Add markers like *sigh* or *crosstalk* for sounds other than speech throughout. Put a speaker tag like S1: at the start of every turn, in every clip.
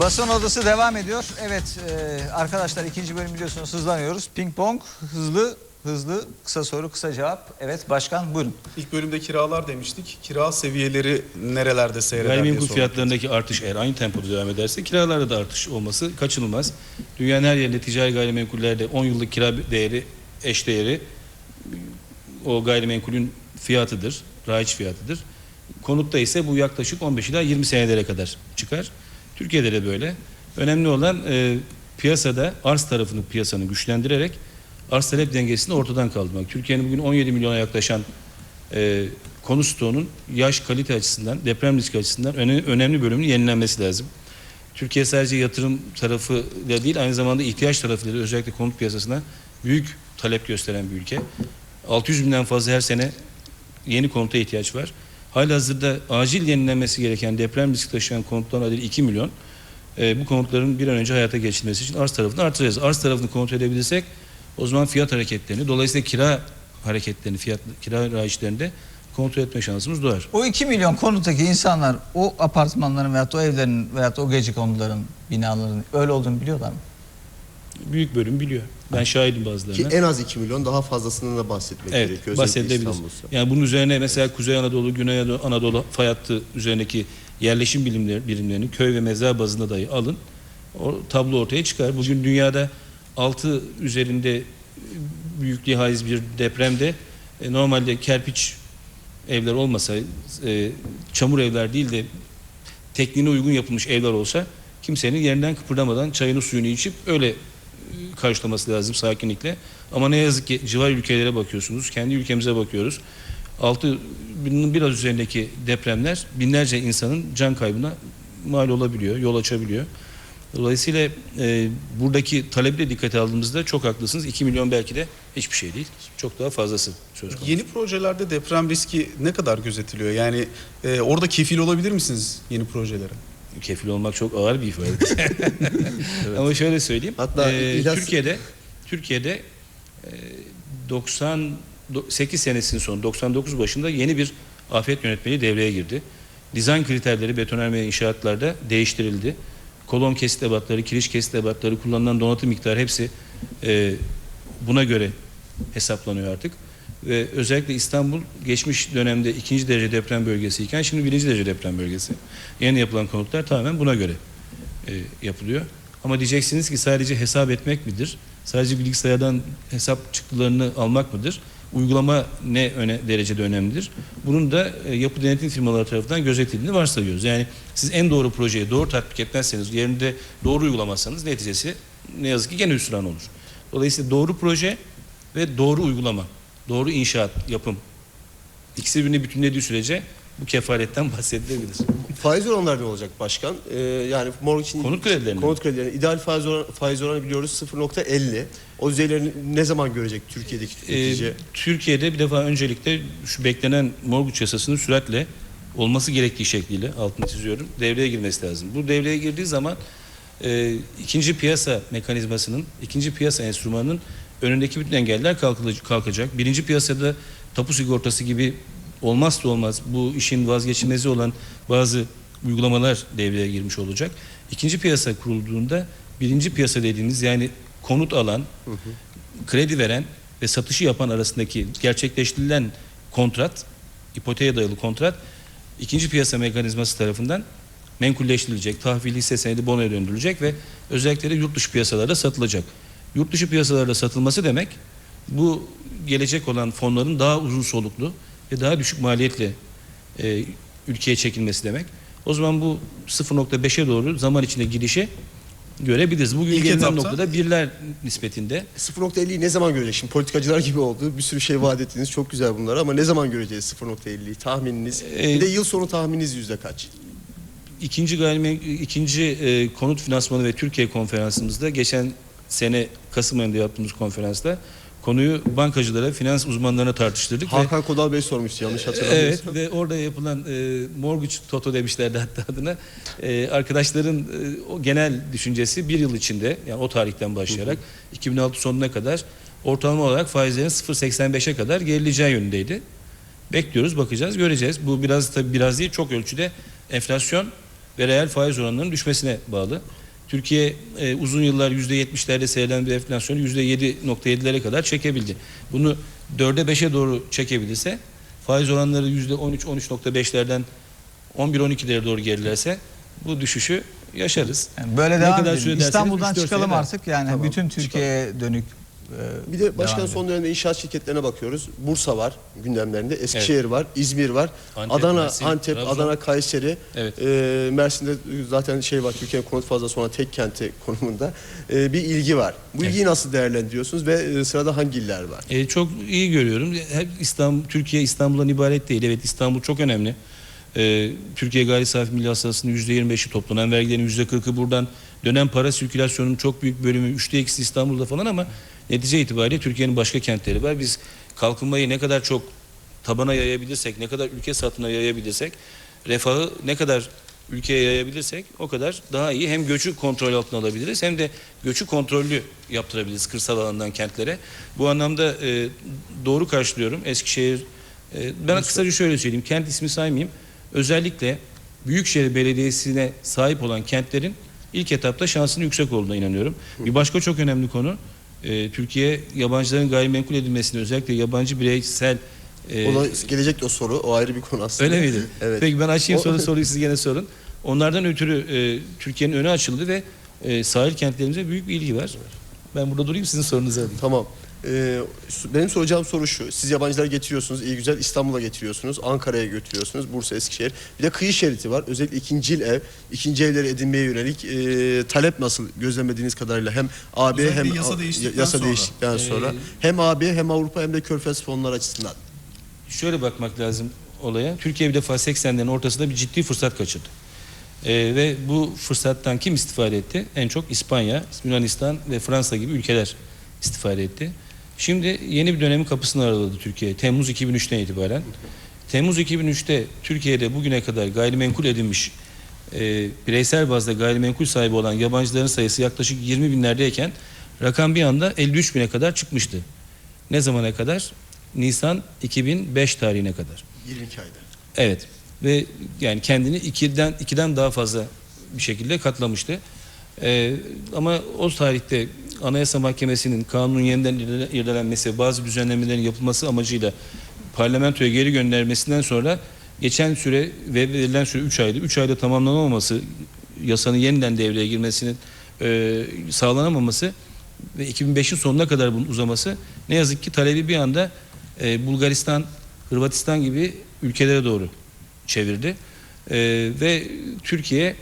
S1: Basın odası devam ediyor. Evet e, arkadaşlar ikinci bölüm biliyorsunuz hızlanıyoruz. Ping pong hızlı hızlı kısa soru kısa cevap. Evet başkan buyurun.
S2: İlk bölümde kiralar demiştik. Kira seviyeleri nerelerde seyreder diye
S3: Gayrimenkul
S2: sorduk.
S3: fiyatlarındaki artış eğer aynı tempoda devam ederse kiralarda da artış olması kaçınılmaz. Dünyanın her yerinde ticari gayrimenkullerde 10 yıllık kira değeri, eş değeri o gayrimenkulün fiyatıdır, raiç fiyatıdır. Konutta ise bu yaklaşık 15 ila 20 senelere kadar çıkar. Türkiye'de de böyle. Önemli olan e, piyasada arz tarafını piyasanın güçlendirerek arz talep dengesini ortadan kaldırmak. Türkiye'nin bugün 17 milyona yaklaşan e, konu stoğunun yaş kalite açısından, deprem riski açısından öne- önemli bölümünün yenilenmesi lazım. Türkiye sadece yatırım tarafıyla değil aynı zamanda ihtiyaç tarafıyla da özellikle konut piyasasına büyük talep gösteren bir ülke. 600 binden fazla her sene yeni konuta ihtiyaç var. Halihazırda acil yenilenmesi gereken deprem riski taşıyan konutların adedi 2 milyon. Ee, bu konutların bir an önce hayata geçirilmesi için arz tarafını artıracağız. Arz tarafını kontrol edebilirsek o zaman fiyat hareketlerini, dolayısıyla kira hareketlerini, fiyat kira raiçlerini de kontrol etme şansımız doğar.
S1: O 2 milyon konuttaki insanlar o apartmanların veyahut o evlerin veyahut o gece konuların binaların öyle olduğunu biliyorlar mı?
S3: Büyük bölüm biliyor. Ben şahidim
S4: Ki
S3: bazılarına.
S4: en az 2 milyon daha fazlasından da bahsetmek
S3: Evet,
S4: gerekiyor. İstanbul'sa.
S3: Yani bunun üzerine mesela Kuzey Anadolu, Güney Anadolu, fay hattı üzerindeki yerleşim bilimleri, birimlerini köy ve mezar bazında dahi alın. O tablo ortaya çıkar. Bugün dünyada 6 üzerinde büyüklüğü haiz bir depremde e, normalde kerpiç evler olmasa, e, çamur evler değil de tekniğine uygun yapılmış evler olsa kimsenin yerinden kıpırdamadan çayını suyunu içip öyle karşılaması lazım sakinlikle. Ama ne yazık ki civar ülkelere bakıyorsunuz, kendi ülkemize bakıyoruz. Altı binin biraz üzerindeki depremler binlerce insanın can kaybına mal olabiliyor, yol açabiliyor. Dolayısıyla e, buradaki talebi de dikkate aldığımızda çok haklısınız. 2 milyon belki de hiçbir şey değil. Çok daha fazlası söz konusu.
S2: Yeni projelerde deprem riski ne kadar gözetiliyor? Yani e, orada kefil olabilir misiniz yeni projelere?
S3: Kefil olmak çok ağır bir ifade. *laughs* *laughs* Ama şöyle söyleyeyim.
S4: Hatta
S3: Ee,
S4: İlyas-
S3: Türkiye'de Türkiye'de e, 98 senesinin sonu 99 başında yeni bir afet yönetmeliği devreye girdi. Dizayn kriterleri betonarme inşaatlarda değiştirildi. Kolon kesit ebatları, kiriş kesit ebatları, kullanılan donatım miktarı hepsi e, buna göre hesaplanıyor artık. Ve özellikle İstanbul geçmiş dönemde ikinci derece deprem bölgesiyken şimdi birinci derece deprem bölgesi. Yeni yapılan konutlar tamamen buna göre e, yapılıyor. Ama diyeceksiniz ki sadece hesap etmek midir? Sadece bilgisayardan hesap çıktılarını almak mıdır? Uygulama ne öne, derecede önemlidir? Bunun da e, yapı denetim firmaları tarafından gözetildiğini varsayıyoruz. Yani siz en doğru projeyi doğru tatbik etmezseniz, yerinde doğru uygulamazsanız neticesi ne yazık ki gene hüsran olur. Dolayısıyla doğru proje ve doğru uygulama, doğru inşaat, yapım ikisi birbirini bütünlediği sürece bu kefaletten *laughs* bahsedilebilir.
S4: Faiz oranları ne olacak başkan? Ee, yani mortgage için
S3: Konut kredilerinin
S4: konut kredilerinin ideal faiz oranı, faiz oranı biliyoruz 0.50. O düzeyleri ne zaman görecek Türkiye'deki
S3: Ee,
S4: tüketici?
S3: Türkiye'de bir defa öncelikle şu beklenen mortgage yasasının süratle olması gerektiği şekliyle altını çiziyorum devreye girmesi lazım. Bu devreye girdiği zaman e, ikinci piyasa mekanizmasının, ikinci piyasa enstrümanının önündeki bütün engeller kalkacak. Birinci piyasada tapu sigortası gibi olmazsa olmaz bu işin vazgeçilmezi olan bazı uygulamalar devreye girmiş olacak. İkinci piyasa kurulduğunda birinci piyasa dediğimiz yani konut alan, kredi veren ve satışı yapan arasındaki gerçekleştirilen kontrat, ipoteğe dayalı kontrat ikinci piyasa mekanizması tarafından menkulleştirilecek, tahvil hisse senedi bonoya döndürülecek ve özellikle de yurt dışı piyasalarda satılacak. Yurt dışı piyasalarda satılması demek bu gelecek olan fonların daha uzun soluklu ve daha düşük maliyetle e, ülkeye çekilmesi demek. O zaman bu 0.5'e doğru zaman içinde gidişi görebiliriz. Bugün
S2: İlk
S3: gelinen noktada birler nispetinde
S4: 0.50'yi ne zaman görecek? Şimdi politikacılar gibi oldu. Bir sürü şey vaat ettiniz. Çok güzel bunlar ama ne zaman göreceğiz 0.50'yi? Tahmininiz?
S3: Ee,
S4: bir de yıl sonu tahmininiz yüzde kaç?
S3: ikinci gayrimen ikinci e, konut finansmanı ve Türkiye konferansımızda geçen sene Kasım ayında yaptığımız konferansta konuyu bankacılara, finans uzmanlarına tartıştırdık ve
S4: Hakan Kodal Bey sormuştu yanlış hatırlamıyorsam.
S3: Evet ve orada yapılan e, mortgage toto demişlerdi hatta adına. E, arkadaşların e, o genel düşüncesi bir yıl içinde yani o tarihten başlayarak 2006 sonuna kadar ortalama olarak faizlerin 0.85'e kadar gerileyeceği yönündeydi. Bekliyoruz, bakacağız, göreceğiz. Bu biraz tabii biraz değil çok ölçüde enflasyon ve reel faiz oranlarının düşmesine bağlı. Türkiye e, uzun yıllar %70'lerde seyreden bir enflasyonu %7.7'lere kadar çekebildi. Bunu 4'e 5'e doğru çekebilirse faiz oranları %13-13.5'lerden 11-12'lere doğru gerilerse bu düşüşü yaşarız.
S1: Yani böyle
S3: Ne
S1: devam
S3: kadar
S1: edelim. İstanbul'dan çıkalım artık yani
S4: Tamam,
S1: bütün Türkiye'ye dönük. E,
S4: Bir de başkan son dönemde inşaat şirketlerine bakıyoruz. Bursa var gündemlerinde, Eskişehir var, İzmir var,
S3: Antep,
S4: Adana,
S3: Mersin,
S4: Antep,
S3: Trabzon.
S4: Adana, Kayseri.
S3: Evet.
S4: Ee, Mersin'de zaten şey var, Türkiye'nin konut fazla sonra tek kenti konumunda Ee, bir ilgi var. Bu ilgiyi nasıl değerlendiriyorsunuz ve e, sırada hangi iller var?
S3: E, çok iyi görüyorum. Hep İstanbul, Türkiye İstanbul'dan ibaret değil. Evet İstanbul çok önemli. E, Türkiye gayri safi milli hasılasının %25'i toplanan vergilerin %40'ı buradan dönen para sirkülasyonunun çok büyük bölümü üçte ikisi İstanbul'da falan ama netice itibariyle Türkiye'nin başka kentleri var. Biz kalkınmayı ne kadar çok tabana yayabilirsek, ne kadar ülke satına yayabilirsek, refahı ne kadar ülkeye yayabilirsek o kadar daha iyi. Hem göçü kontrol altına alabiliriz hem de göçü kontrollü yaptırabiliriz kırsal alandan kentlere. Bu anlamda e, doğru karşılıyorum. Eskişehir, e, ben kısaca şöyle söyleyeyim. Kent ismi saymayayım. Özellikle Büyükşehir Belediyesi'ne sahip olan kentlerin ilk etapta şansının yüksek olduğuna inanıyorum. Bir başka çok önemli konu e, Türkiye yabancıların gayrimenkul edilmesini özellikle yabancı bireysel e,
S4: O da gelecek de o soru, o ayrı bir konu aslında.
S3: Öyle miydi?
S4: Evet.
S3: Peki ben açayım sonra *laughs* soruyu siz gene sorun. Onlardan ötürü e, Türkiye'nin önü açıldı ve e, sahil kentlerimize büyük bir ilgi var. Ben burada durayım sizin sorunuzu alayım.
S4: Tamam. Ee, benim soracağım soru şu. Siz yabancılar getiriyorsunuz, iyi güzel İstanbul'a getiriyorsunuz, Ankara'ya götürüyorsunuz, Bursa, Eskişehir. Bir de kıyı şeridi var. Özellikle ikinci ev, ikinci evleri edinmeye yönelik e, talep nasıl gözlemlediğiniz kadarıyla hem AB
S2: Özellikle
S4: hem
S2: yasa değiştikten
S4: yasa
S2: sonra.
S4: değiştikten sonra
S3: Ee,
S4: hem AB hem Avrupa hem de Körfez fonlar açısından.
S3: Şöyle bakmak lazım olaya. Türkiye bir defa 80'lerin ortasında bir ciddi fırsat kaçırdı. E, ve bu fırsattan kim istifade etti? En çok İspanya, Yunanistan ve Fransa gibi ülkeler istifade etti. Şimdi yeni bir dönemin kapısını araladı Türkiye. Temmuz 2003'ten itibaren. Temmuz 2003'te Türkiye'de bugüne kadar gayrimenkul edinmiş e, bireysel bazda gayrimenkul sahibi olan yabancıların sayısı yaklaşık 20 binlerdeyken rakam bir anda 53 bine kadar çıkmıştı. Ne zamana kadar? Nisan 2005 tarihine kadar.
S4: 22 ayda.
S3: Evet ve yani kendini ikiden ikiden daha fazla bir şekilde katlamıştı. Ee, ama o tarihte Anayasa Mahkemesi'nin kanunun yeniden irde- irdelenmesi, bazı düzenlemelerin yapılması amacıyla parlamentoya geri göndermesinden sonra geçen süre ve verilen süre 3 aydı. 3 ayda tamamlanamaması, yasanın yeniden devreye girmesinin e, sağlanamaması ve 2005'in sonuna kadar bunun uzaması ne yazık ki talebi bir anda e, Bulgaristan, Hırvatistan gibi ülkelere doğru çevirdi. E, ve Türkiye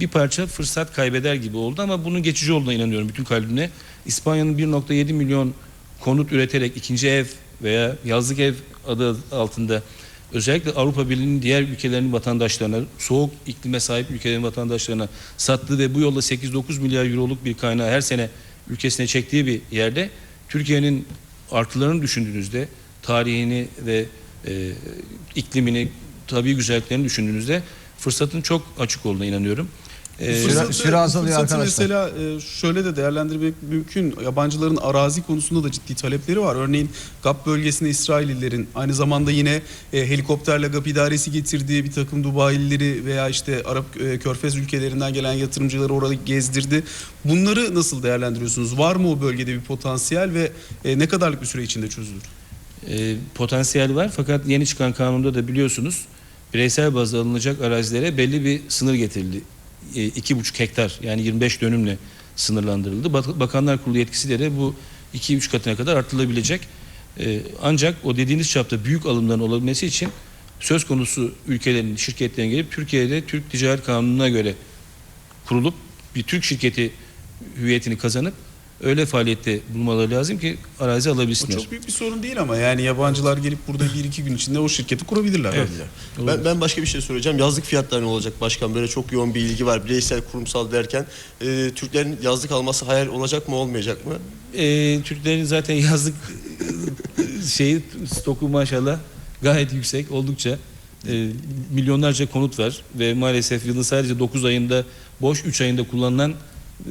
S3: bir parça fırsat kaybeder gibi oldu ama bunun geçici olduğuna inanıyorum bütün kalbimle. İspanya'nın 1.7 milyon konut üreterek ikinci ev veya yazlık ev adı altında özellikle Avrupa Birliği'nin diğer ülkelerinin vatandaşlarına, soğuk iklime sahip ülkelerin vatandaşlarına sattığı ve bu yolla 8-9 milyar euroluk bir kaynağı her sene ülkesine çektiği bir yerde Türkiye'nin artılarını düşündüğünüzde tarihini ve e, iklimini, tabii güzelliklerini düşündüğünüzde fırsatın çok açık olduğuna inanıyorum. E,
S1: Süre-
S2: Fırsatı-
S1: süre azalıyor
S2: fırsatı
S1: arkadaşlar.
S2: Mesela e, şöyle de değerlendirmek mümkün. Yabancıların arazi konusunda da ciddi talepleri var. Örneğin GAP bölgesinde İsraillilerin aynı zamanda yine e, helikopterle GAP idaresi getirdiği bir takım Dubai'lileri veya işte Arap e, Körfez ülkelerinden gelen yatırımcıları orada gezdirdi. Bunları nasıl değerlendiriyorsunuz? Var mı o bölgede bir potansiyel ve e, ne kadarlık bir süre içinde çözülür?
S3: e, potansiyel var fakat yeni çıkan kanunda da biliyorsunuz bireysel bazda alınacak arazilere belli bir sınır getirildi. E, iki buçuk hektar yani 25 dönümle sınırlandırıldı. Bak- Bakanlar Kurulu yetkisiyle de bu 2-3 katına kadar artırılabilecek. E, ancak o dediğiniz çapta büyük alımların olabilmesi için söz konusu ülkelerin, şirketlerin gelip Türkiye'de Türk Ticaret Kanunu'na göre kurulup bir Türk şirketi hüviyetini kazanıp öyle faaliyette bulmaları lazım ki arazi
S2: O
S3: alabilsinler.
S2: çok büyük bir sorun değil ama yani yabancılar gelip burada bir iki gün içinde o şirketi kurabilirler.
S3: Evet.
S4: Ben, ben başka bir şey soracağım. Yazlık fiyatları ne olacak başkan? Böyle çok yoğun bir ilgi var. Bireysel, kurumsal derken. e, Türklerin yazlık alması hayal olacak mı olmayacak mı?
S3: e, Türklerin zaten *laughs* yazlık şeyi stoku maşallah gayet yüksek oldukça e, milyonlarca konut var ve maalesef yılın sadece 9 ayında boş 3 ayında kullanılan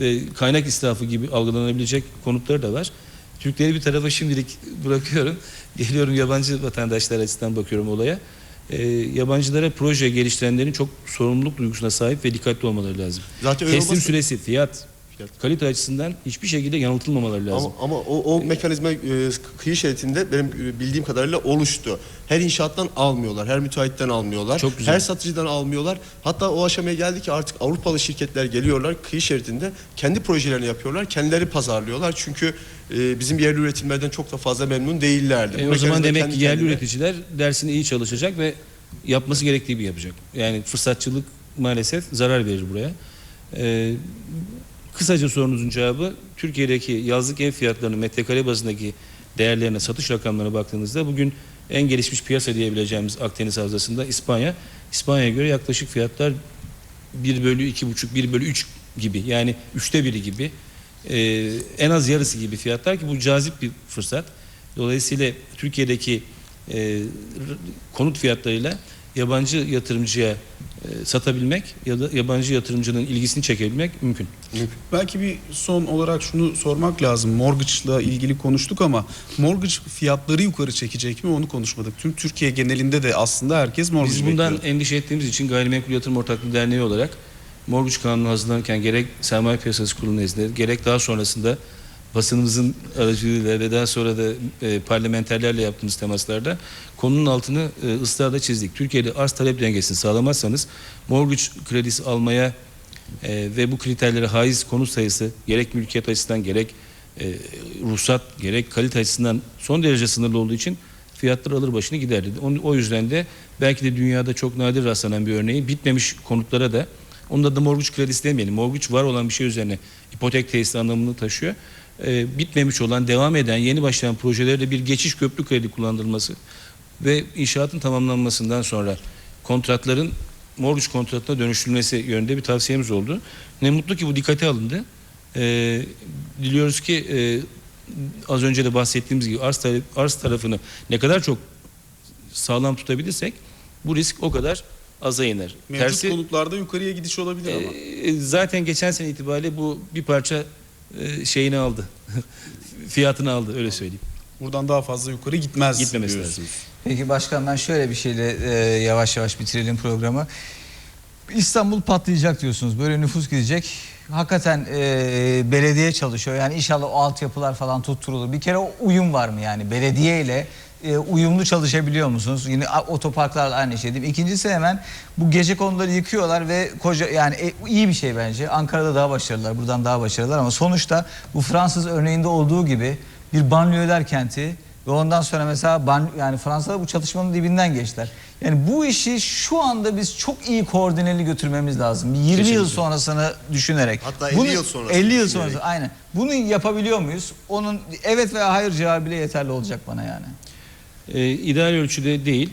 S3: e, kaynak israfı gibi algılanabilecek konutları da var. Türkleri bir tarafa şimdilik bırakıyorum. Geliyorum yabancı vatandaşlar açısından bakıyorum olaya. e, yabancılara proje geliştirenlerin çok sorumluluk duygusuna sahip ve dikkatli olmaları lazım.
S4: Zaten öyle
S3: Teslim
S4: olmazsa-
S3: süresi, fiyat,
S4: Fiyat.
S3: kalite açısından hiçbir şekilde yanıltılmamaları lazım.
S4: Ama, ama o, o mekanizma e, kıyı şeridinde benim e, bildiğim kadarıyla oluştu. Her inşaattan almıyorlar, her müteahhitten almıyorlar,
S3: Çok güzel.
S4: her satıcıdan almıyorlar. Hatta o aşamaya geldi ki artık Avrupalı şirketler geliyorlar kıyı şeridinde kendi projelerini yapıyorlar, kendileri pazarlıyorlar. Çünkü e, bizim yerli üretimlerden çok da fazla memnun değillerdi.
S3: E, o zaman demek ki yerli
S4: kendine-
S3: üreticiler dersini iyi çalışacak ve yapması gerektiği gibi yapacak. Yani fırsatçılık maalesef zarar verir buraya. E, kısaca sorunuzun cevabı Türkiye'deki yazlık ev fiyatlarının metrekare bazındaki değerlerine, satış rakamlarına baktığınızda bugün en gelişmiş piyasa diyebileceğimiz Akdeniz Havzası'nda İspanya. İspanya'ya göre yaklaşık fiyatlar 1 bölü 2,5, 1 bölü 3 gibi yani üçte biri gibi e, en az yarısı gibi fiyatlar ki bu cazip bir fırsat. Dolayısıyla Türkiye'deki e, konut fiyatlarıyla yabancı yatırımcıya satabilmek ya da yabancı yatırımcının ilgisini çekebilmek mümkün.
S2: Belki bir son olarak şunu sormak lazım. Mortgage'la ilgili konuştuk ama mortgage fiyatları yukarı çekecek mi onu konuşmadık. Tüm Türkiye genelinde de aslında herkes mortgage
S3: Biz bundan
S2: bekliyor.
S3: endişe ettiğimiz için Gayrimenkul Yatırım Ortaklığı Derneği olarak mortgage kanunu hazırlanırken gerek Sermaye Piyasası Kurulu nezdinde gerek daha sonrasında basınımızın aracılığıyla ve daha sonra da e, parlamenterlerle yaptığımız temaslarda konunun altını e, ısrarla çizdik. Türkiye'de arz talep dengesini sağlamazsanız mortgage kredisi almaya e, ve bu kriterlere haiz konut sayısı gerek mülkiyet açısından gerek e, ruhsat gerek kalite açısından son derece sınırlı olduğu için fiyatlar alır başını giderdi. Onun- O yüzden de belki de dünyada çok nadir rastlanan bir örneği bitmemiş konutlara da onda da mortgage kredisi demeyelim. Mortgage var olan bir şey üzerine ipotek tesisi anlamını taşıyor. E, bitmemiş olan, devam eden, yeni başlayan projelerde bir geçiş köprü kredi kullandırılması ve inşaatın tamamlanmasından sonra kontratların mortgage kontratına dönüştürülmesi yönünde bir tavsiyemiz oldu. Ne mutlu ki bu dikkate alındı. Ee, diliyoruz ki e, az önce de bahsettiğimiz gibi arz, talep, arz tarafını ne kadar çok sağlam tutabilirsek bu risk o kadar aza iner.
S2: Mevcut
S3: Tersi
S2: konutlarda yukarıya gidiş olabilir ama.
S3: e, zaten geçen sene itibariyle bu bir parça e, şeyini aldı. *laughs* Fiyatını aldı öyle söyleyeyim.
S2: Buradan daha fazla yukarı gitmez.
S3: Gitmemesi
S2: diyorsunuz.
S3: lazım.
S1: Peki başkan ben şöyle bir şeyle e, yavaş yavaş bitirelim programı. İstanbul patlayacak diyorsunuz. Böyle nüfus gidecek. Hakikaten e, belediye çalışıyor. Yani inşallah o altyapılar falan tutturulur. Bir kere o uyum var mı yani belediye ile e, uyumlu çalışabiliyor musunuz? Yine otoparklarla aynı şey değil? İkincisi hemen bu gece konuları yıkıyorlar ve koca yani e, iyi bir şey bence. Ankara'da daha başarılılar, buradan daha başarılılar ama sonuçta bu Fransız örneğinde olduğu gibi bir banliyöler kenti ve ondan sonra mesela ban, yani Fransa'da bu çatışmanın dibinden geçtiler. Yani bu işi şu anda biz çok iyi koordineli götürmemiz lazım. Bir 20 yıl
S3: Kesinlikle.
S1: sonrasını düşünerek.
S4: Hatta 50 yıl sonrasını
S1: 50 yıl sonrası aynen. Bunu yapabiliyor muyuz? Onun evet veya hayır cevabı bile yeterli olacak bana yani.
S3: E, ideal ölçüde değil.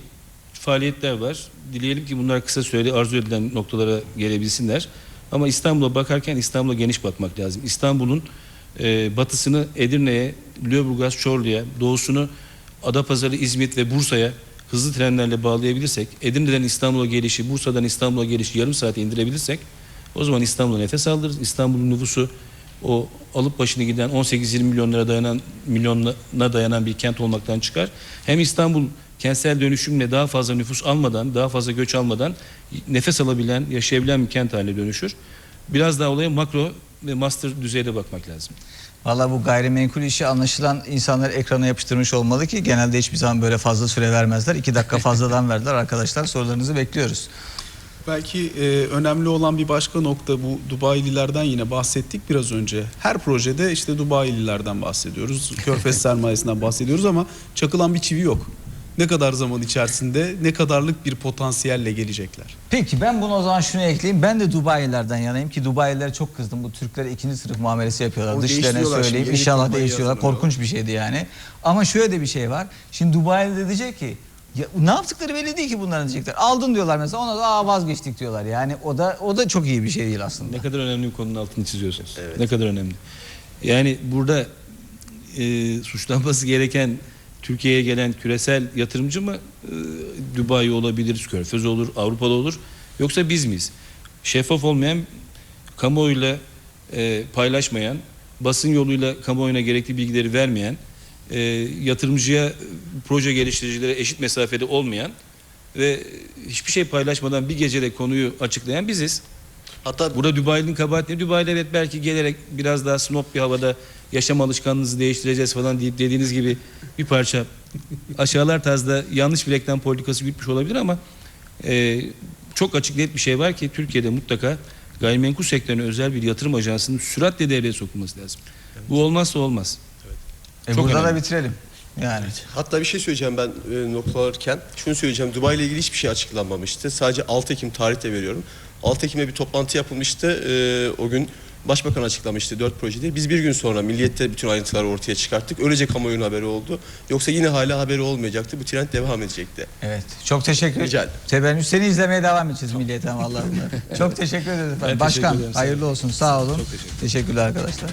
S3: Faaliyetler var. Dileyelim ki bunlar kısa süreli arzu edilen noktalara gelebilsinler. Ama İstanbul'a bakarken İstanbul'a geniş bakmak lazım. İstanbul'un e, batısını Edirne'ye, Lüleburgaz, Çorlu'ya, doğusunu Adapazarı, İzmit ve Bursa'ya hızlı trenlerle bağlayabilirsek, Edirne'den İstanbul'a gelişi, Bursa'dan İstanbul'a gelişi yarım saate indirebilirsek o zaman İstanbul'a nefes aldırırız. İstanbul'un nüfusu o alıp başını giden 18-20 milyonlara dayanan milyona dayanan bir kent olmaktan çıkar. Hem İstanbul kentsel dönüşümle daha fazla nüfus almadan, daha fazla göç almadan nefes alabilen, yaşayabilen bir kent haline dönüşür. Biraz daha olaya makro ve master düzeyde bakmak lazım.
S1: Valla bu gayrimenkul işi anlaşılan insanlar ekrana yapıştırmış olmalı ki genelde hiçbir zaman böyle fazla süre vermezler. İki dakika fazladan *laughs* verdiler arkadaşlar sorularınızı bekliyoruz.
S2: Belki e, önemli olan bir başka nokta bu Dubai'lilerden yine bahsettik biraz önce. Her projede işte Dubai'lilerden bahsediyoruz. *laughs* Körfez sermayesinden bahsediyoruz ama çakılan bir çivi yok. Ne kadar zaman içerisinde ne kadarlık bir potansiyelle gelecekler.
S1: Peki ben bunu o zaman şunu ekleyeyim. Ben de Dubai'lerden yanayım ki Dubai'lilere çok kızdım. Bu Türklere ikinci sınıf muamelesi yapıyorlar. Dışlarına söyleyeyim.
S4: şimdi,
S1: İnşallah değişiyorlar. Korkunç bir şeydi yani. Ama şöyle de bir şey var. Şimdi Dubai'li de diyecek ki ya, ne yaptıkları belli değil ki bunların diyecekler. Aldın diyorlar mesela ona da Aa, vazgeçtik diyorlar. Yani o da o da çok iyi bir şey değil aslında.
S3: Ne kadar önemli bir konunun altını çiziyorsunuz. Ne kadar önemli. Yani burada e, suçlanması gereken Türkiye'ye gelen küresel yatırımcı mı e, Dubai olabilir, Körfez olur, Avrupalı olur yoksa biz miyiz? Şeffaf olmayan, kamuoyuyla e, paylaşmayan, basın yoluyla kamuoyuna gerekli bilgileri vermeyen, e, yatırımcıya, proje geliştiricilere eşit mesafede olmayan ve hiçbir şey paylaşmadan bir gecede konuyu açıklayan biziz.
S4: Hatta
S3: Burada Dubai'nin kabahati ne? Dubai'de evet belki gelerek biraz daha snob bir havada yaşam alışkanlığınızı değiştireceğiz falan deyip dediğiniz gibi bir parça aşağılar tarzda yanlış bir reklam politikası gütmüş olabilir ama e, çok açık net bir şey var ki Türkiye'de mutlaka gayrimenkul sektörüne özel bir yatırım ajansının süratle devreye sokulması lazım. Bu olmazsa olmaz.
S1: E
S3: Çok
S1: burada da
S3: önemli.
S1: bitirelim. Yani.
S4: Hatta bir şey söyleyeceğim ben e, noktalarken. Şunu söyleyeceğim. Dubai ile ilgili hiçbir şey açıklanmamıştı. Sadece 6 Ekim tarihte veriyorum. 6 Ekim'de bir toplantı yapılmıştı. E, o gün Başbakan açıklamıştı dört projeyi. Biz bir gün sonra Milliyet'te bütün ayrıntıları ortaya çıkarttık. Öylece kamuoyunun haberi oldu. Yoksa yine hala haberi olmayacaktı. Bu trend devam edecekti.
S1: Evet. Çok teşekkür ederim. Teberrüç seni izlemeye devam edeceğiz Milliyet'ten vallahi. Çok teşekkür ederiz efendim.
S3: Ben
S1: Başkan hayırlı olsun. Sağ olun.
S3: Çok teşekkür
S1: Teşekkürler arkadaşlar.